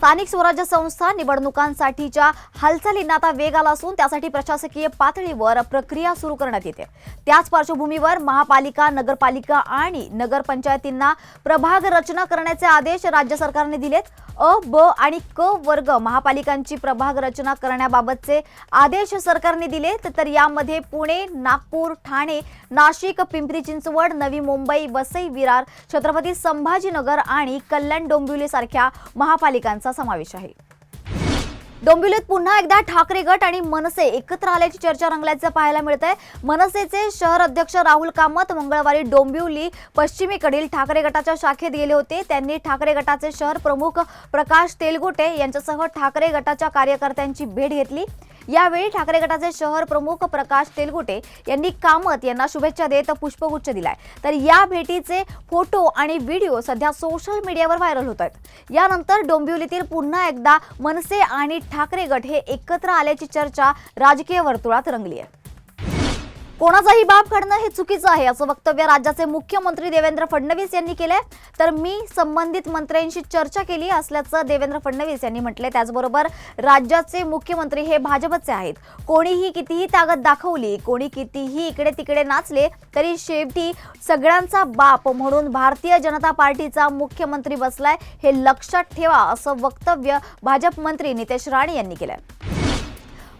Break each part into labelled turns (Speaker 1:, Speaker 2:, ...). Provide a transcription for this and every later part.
Speaker 1: स्थानिक स्वराज्य संस्था निवडणुकांसाठीच्या हालचालींना आता वेग आला असून त्यासाठी प्रशासकीय पातळीवर प्रक्रिया सुरू करण्यात येते. त्याच पार्श्वभूमीवर महापालिका नगरपालिका आणि नगरपंचायतींना प्रभाग रचना करण्याचे आदेश राज्य सरकारने दिलेत. अ ब आणि क वर्ग महापालिकांची प्रभाग रचना करण्याबाबतचे आदेश सरकारने दिले तर यामध्ये पुणे नागपूर ठाणे नाशिक पिंपरी चिंचवड नवी मुंबई वसई विरार छत्रपती संभाजीनगर आणि कल्याण डोंबिवली सारख्या महापालिकांचा समावेश आहे. डोंबिवलीत पुन्हा एकदा ठाकरे गट आणि मनसे एकत्र आल्याची चर्चा रंगल्याचं पाहायला मिळत आहे मनसेचे शहर अध्यक्ष राहुल कामत मंगळवारी डोंबिवली पश्चिमेकडील ठाकरे गटाच्या शाखेत गेले होते. त्यांनी ठाकरे गटाचे शहर प्रमुख प्रकाश तेलगोटे यांच्यासह ठाकरे गटाच्या कार्यकर्त्यांची भेट घेतली. यावेळी ठाकरे गटाचे शहर प्रमुख प्रकाश तेलगुटे यांनी कामत यांना शुभेच्छा देत पुष्पगुच्छ दिलाय. तर या भेटीचे फोटो आणि व्हिडिओ सध्या सोशल मीडियावर व्हायरल होत आहेत यानंतर डोंबिवलीतील पुन्हा एकदा मनसे आणि ठाकरे गट हे एकत्र आल्याची चर्चा राजकीय वर्तुळात रंगली आहे. कोणाचाही बाप काढणं हे चुकीचं आहे असं वक्तव्य राज्याचे मुख्यमंत्री देवेंद्र फडणवीस यांनी केलंय. तर मी संबंधित मंत्र्यांशी चर्चा केली असल्याचं देवेंद्र फडणवीस यांनी म्हटलंय. त्याचबरोबर राज्याचे मुख्यमंत्री हे भाजपचे आहेत. कोणीही कितीही ताकद दाखवली कोणी कितीही इकडे तिकडे नाचले तरी शेवटी सगळ्यांचा बाप म्हणून भारतीय जनता पार्टीचा मुख्यमंत्री बसलाय हे लक्षात ठेवा असं वक्तव्य भाजप मंत्री नितेश राणे यांनी केलंय.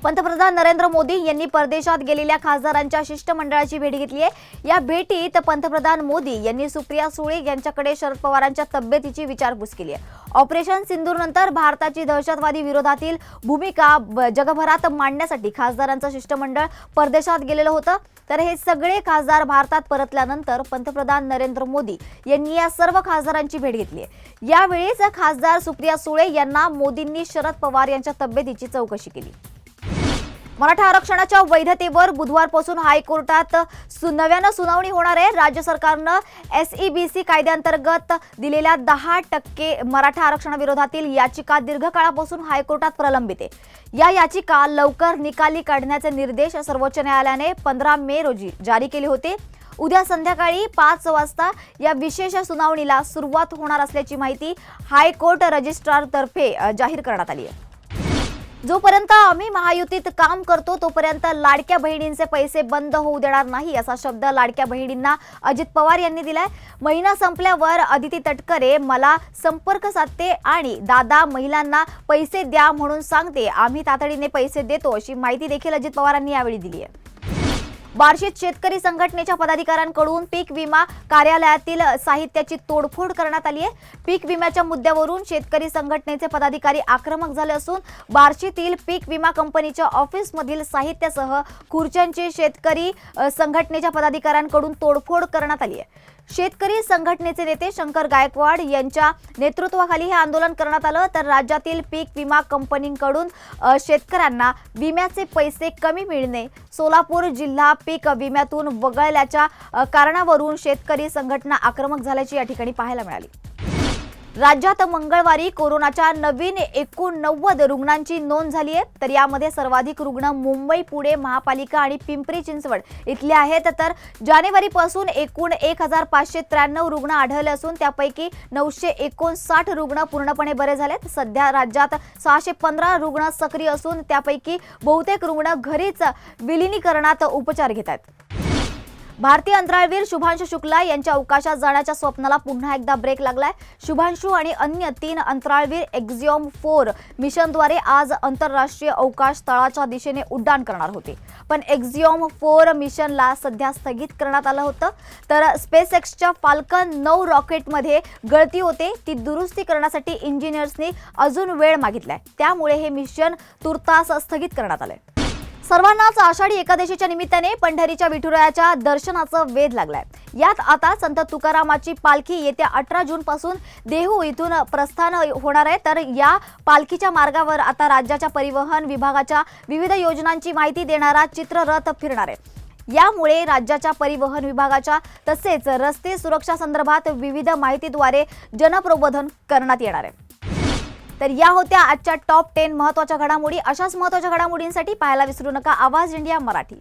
Speaker 1: पंतप्रधान नरेंद्र मोदी यांनी परदेशात गेलेल्या खासदारांच्या शिष्टमंडळाची भेट घेतली आहे. या भेटीत पंतप्रधान मोदी यांनी सुप्रिया सुळे यांच्याकडे शरद पवारांच्या तब्येतीची विचारपूस केली आहे. ऑपरेशन सिंदूर नंतर भारताची दहशतवादी विरोधातील भूमिका ब- जगभरात मांडण्यासाठी खासदारांचं शिष्टमंडळ परदेशात गेलेलं होतं. तर हे सगळे खासदार भारतात परतल्यानंतर पंतप्रधान नरेंद्र मोदी यांनी या सर्व खासदारांची भेट घेतली आहे. यावेळीच खासदार सुप्रिया सुळे यांना मोदींनी शरद पवार यांच्या तब्येतीची चौकशी केली. मराठा आरक्षणाच्या वैधतेवर बुधवारपासून हायकोर्टात सु- नव्यानं सुनावणी होणार आहे. राज्य सरकारनं एस ई बी सी कायद्याअंतर्गत दिलेल्या दहा टक्के मराठा आरक्षणाविरोधातील याचिका दीर्घकाळापासून हायकोर्टात प्रलंबित आहे. या याचिका लवकर निकाली काढण्याचे निर्देश सर्वोच्च न्यायालयाने पंधरा मे रोजी जारी केले होते. उद्या संध्याकाळी पाच वाजता या विशेष सुनावणीला सुरुवात होणार असल्याची माहिती हायकोर्ट रजिस्ट्रारतर्फे जाहीर करण्यात आली आहे. जोपर्यंत आम्ही महायुतीत काम करतो तोपर्यंत लाडक्या बहिणींचे पैसे बंद होऊ देणार नाही असा शब्द लाडक्या बहिणींना अजित पवार यांनी दिलाय. महिना संपल्यावर अदिती तटकरे मला संपर्क साधते आणि दादा महिलांना पैसे द्या म्हणून सांगते. आम्ही तातडीने पैसे देतो अशी माहिती देखील अजित पवारांनी यावेळी दिली आहे. बार्शीत शेतकरी संघटनेच्या पदाधिकाऱ्यांकडून पीक विमा कार्यालयातील साहित्याची तोडफोड करण्यात आली आहे. पीक विम्याच्या मुद्द्यावरून शेतकरी संघटनेचे पदाधिकारी आक्रमक झाले असून बार्शीतील पीक विमा कंपनीच्या ऑफिसमधील साहित्यासह खुर्च्यांची शेतकरी संघटनेच्या पदाधिकाऱ्यांकडून तोडफोड करण्यात आली आहे. शेतकरी संघटनेचे नेते शंकर गायकवाड यांच्या नेतृत्वाखाली हे आंदोलन करण्यात आलं. तर राज्यातील पीक विमा कंपनीकडून शेतकऱ्यांना विम्याचे पैसे कमी मिळणे सोलापूर जिल्हा पीक विम्यातून वगळल्याच्या कारणावरून शेतकरी संघटना आक्रमक झाल्याची या ठिकाणी पाहायला मिळाली. राज्यात मंगळवारी कोरोनाच्या नवीन एकोणनव्वद रुग्णांची नोंद झाली आहे. तर यामध्ये सर्वाधिक रुग्ण मुंबई पुणे महापालिका आणि पिंपरी चिंचवड इथले आहेत. तर जानेवारीपासून एकूण एक हजार पाचशे त्र्याण्णव रुग्ण आढळले असून त्यापैकी नऊशे एकोणसाठ रुग्ण पूर्णपणे बरे झालेत सध्या राज्यात सहाशे पंधरा रुग्ण सक्रिय असून त्यापैकी बहुतेक रुग्ण घरीच विलिनीकरणात उपचार घेत आहेत. भारतीय अंतराळवीर शुभांशु शुक्ला यांच्या अवकाशात जाण्याच्या स्वप्नाला पुन्हा एकदा ब्रेक लागलाय. शुभांशु आणि अन्य तीन अंतराळवीर एक्झिओम फोर मिशनद्वारे आज आंतरराष्ट्रीय अवकाश तळाच्या दिशेने उड्डाण करणार होते. पण एक्झिओम फोर मिशनला सध्या स्थगित करण्यात आलं होतं. तर स्पेस एक्सच्या फाल्कन नऊ रॉकेटमध्ये गळती होते. ती दुरुस्ती करण्यासाठी इंजिनियर्सनी अजून वेळ मागितलाय. त्यामुळे हे मिशन तुर्तास स्थगित करण्यात आलंय. सर्वांनाच आषाढी एकादशीच्या निमित्ताने पंढरीच्या विठुरायाच्या दर्शनाचं वेध लागलाय. यात आता संत तुकारामाची पालखी येत्या अठरा जून पासून देहू इथून प्रस्थान होणार आहे. तर या पालखीच्या मार्गावर आता राज्याच्या परिवहन विभागाच्या विविध योजनांची माहिती देणारा चित्ररथ फिरणार आहे. यामुळे राज्याच्या परिवहन विभागाच्या तसेच रस्ते सुरक्षा संदर्भात विविध माहितीद्वारे जनप्रबोधन करण्यात येणार आहे. तर या होत्या आजच्या टॉप टेन महत्त्वाच्या घडामोडी. अशाच महत्त्वाच्या घडामोडींसाठी पाहायला विसरू नका. आवाज इंडिया मराठी.